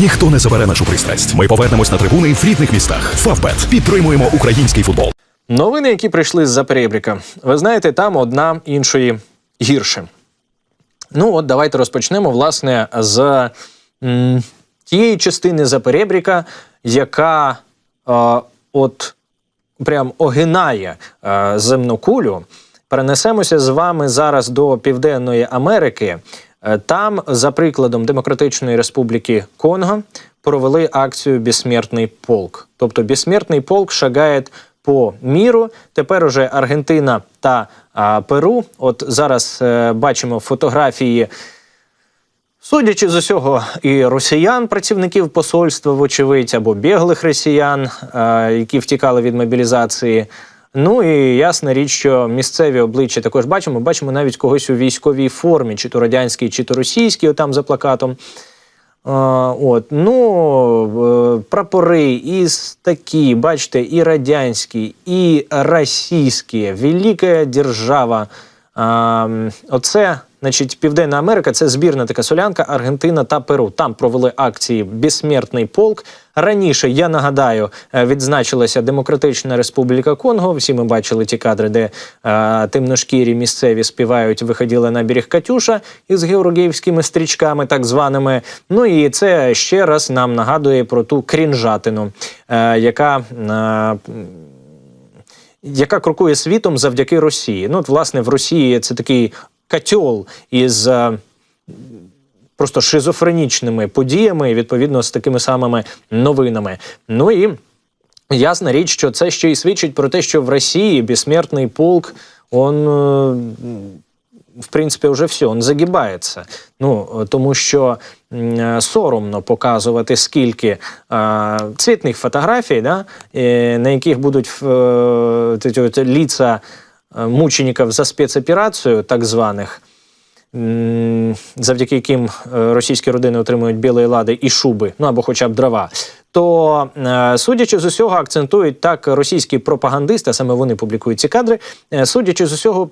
Ніхто не забере нашу пристрасть. Ми повернемось на трибуни в рідних містах. Фавбет підтримуємо український футбол. Новини, які прийшли з Заперебріка. Ви знаєте, там одна іншої гірше. Ну, от давайте розпочнемо, власне, з м, тієї частини Заперебріка, яка е, от прям огинає е, земну кулю. Перенесемося з вами зараз до Південної Америки. Е, Там, за прикладом Демократичної Республіки Конго, провели акцію Безсмертний полк. Тобто Безсмертний полк шагає по міру. Тепер уже Аргентина та а, Перу. От зараз е, бачимо фотографії. Судячи з усього, і росіян, працівників посольства, вочевидь, або біглих росіян, е, які втікали від мобілізації. Ну і ясна річ, що місцеві обличчя також бачимо. Бачимо навіть когось у військовій формі, чи то радянській, чи то російській, отам за плакатом. От, ну, прапори і такі, бачите, і радянські, і російські, велика держава. Оце, значить, Південна Америка це збірна така солянка, Аргентина та Перу. Там провели акції Безсмертний полк. Раніше, я нагадаю, е, відзначилася Демократична Республіка Конго. Всі ми бачили ті кадри, де е, темношкірі місцеві співають, виходили на берег Катюша із георгіївськими стрічками, так званими. Ну і це ще раз нам нагадує про ту крінжатину, е, яка. Е, яка крокує світом завдяки Росії. Ну, от, власне, в Росії це такий котел із е, просто шизофренічними подіями, відповідно, з такими самими новинами. Ну і ясна річ, що це ще й свідчить про те, що в Росії безсмертний полк, он. е, в принципі, вже все, він загибається. Ну, тому що е, соромно показувати, скільки е, цвітних фотографій, да, е, на яких будуть е, ліца е, мучеників за спецоперацію, так званих, завдяки яким е, російські родини отримують білої лади і шуби, ну або хоча б дрова. То, е, судячи з усього, акцентують так російські пропагандисти, а саме вони публікують ці кадри. е, Судячи з усього,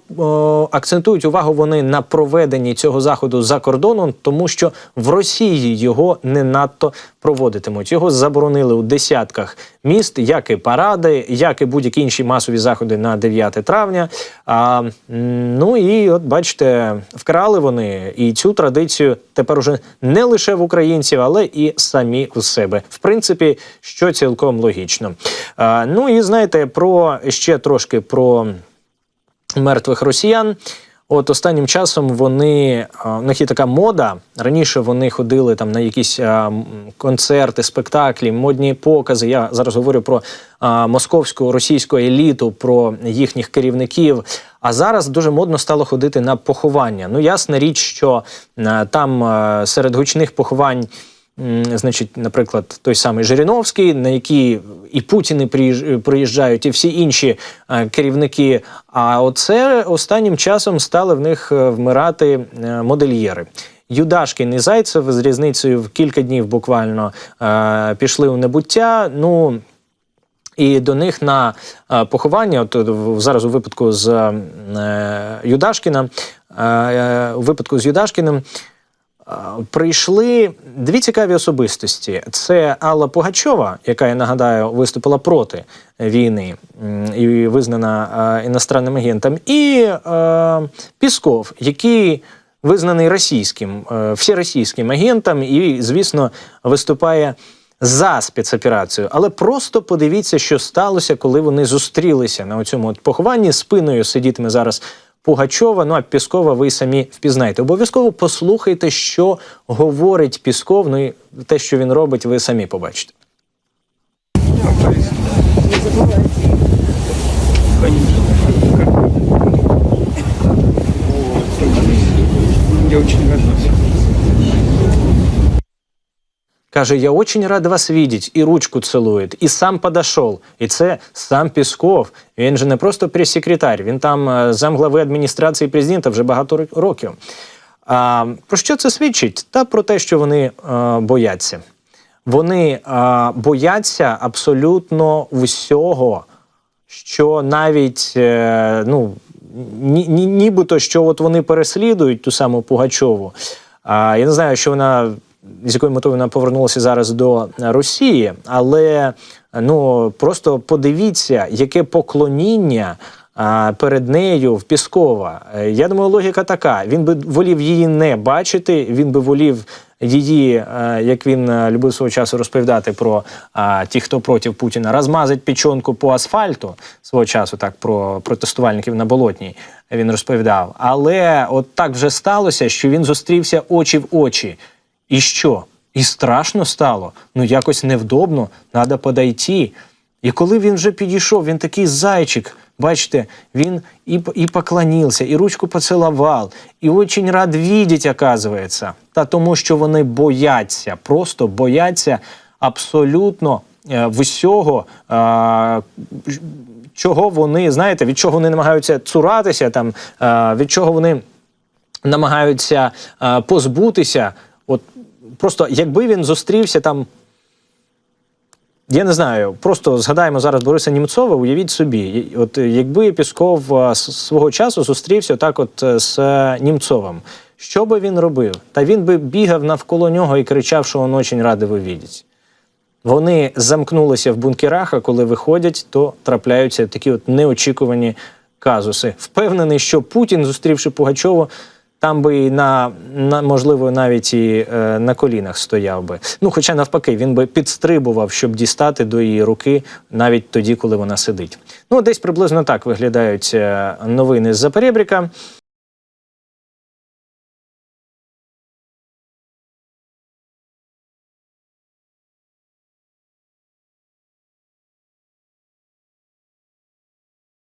акцентують увагу вони на проведенні цього заходу за кордоном, тому що в Росії його не надто проводитимуть. Його заборонили у десятках міст, як і паради, як і будь-які інші масові заходи на 9 травня. А, ну і от бачите, вкрали вони і цю традицію тепер уже не лише в українців, але і самі у себе. В принципі, що цілком логічно. Ну і знаєте, про ще трошки про мертвих росіян. От останнім часом вони у них є така мода. Раніше вони ходили там на якісь концерти, спектаклі, модні покази. Я зараз говорю про московську російську еліту, про їхніх керівників. А зараз дуже модно стало ходити на поховання. Ну, ясна річ, що там серед гучних поховань. Значить, наприклад, той самий Жириновський, на які і Путіни приїжджають, і всі інші е, керівники. А оце останнім часом стали в них е, вмирати е, модельєри. Юдашкін і Зайцев з різницею в кілька днів буквально пішли у небуття. Ну і до них на поховання, от зараз у випадку з Юдашкіна, у випадку з Юдашкіним. Прийшли дві цікаві особистості: це Алла Пугачова, яка я нагадаю виступила проти війни і визнана іностранним агентом, і е, Пісков, який визнаний російським, е, всеросійським агентом, і, звісно, виступає за спецоперацію. Але просто подивіться, що сталося, коли вони зустрілися на цьому похованні. Спиною сидітиме зараз Пугачова. Ну а Піскова ви самі впізнаєте. Обов'язково послухайте, що говорить Пісков. Ну і те, що він робить, ви самі побачите. Я очень рад вас. Каже, я очень рад вас видеть, і ручку цілує, і сам подошов. І це сам Пісков. Він же не просто прес-секретар, він там е, замглави адміністрації президента вже багато років. А, про що це свідчить? Та про те, що вони е, бояться. Вони е, бояться абсолютно всього, що навіть е, ну, ні, ні, нібито що от вони переслідують ту саму Пугачову. А, я не знаю, що вона з якою метою вона повернулася зараз до Росії, але ну просто подивіться, яке поклоніння. Перед нею в Піскова. Я думаю, логіка така: він би волів її не бачити. Він би волів її, як він любив свого часу розповідати про ті, хто проти Путіна, розмазать печонку по асфальту свого часу, так про протестувальників на болотній. Він розповідав. Але от так вже сталося, що він зустрівся очі в очі. І що? І страшно стало. Ну якось невдобно, треба подойти. І коли він вже підійшов, він такий зайчик. Бачите, він і, і поклонився, і ручку поцілував, і очень рад видеть, оказується. Та тому, що вони бояться, просто бояться абсолютно е, всього, е, чого вони, знаєте, від чого вони намагаються цуратися, там, е, від чого вони намагаються е, позбутися. От просто якби він зустрівся там. Я не знаю, просто згадаємо зараз Бориса Німцова. Уявіть собі, от якби Пісков е, свого часу зустрівся так, от е, з е, Німцовим, що би він робив? Та він би бігав навколо нього і кричав, що він очень радий ви видіть. Вони замкнулися в бункерах, а коли виходять, то трапляються такі от неочікувані казуси. Впевнений, що Путін, зустрівши Пугачова, там би і на, на можливо навіть і е, на колінах стояв би. Ну, хоча навпаки, він би підстрибував, щоб дістати до її руки навіть тоді, коли вона сидить. Ну, десь приблизно так виглядають е, новини з Заперебріка.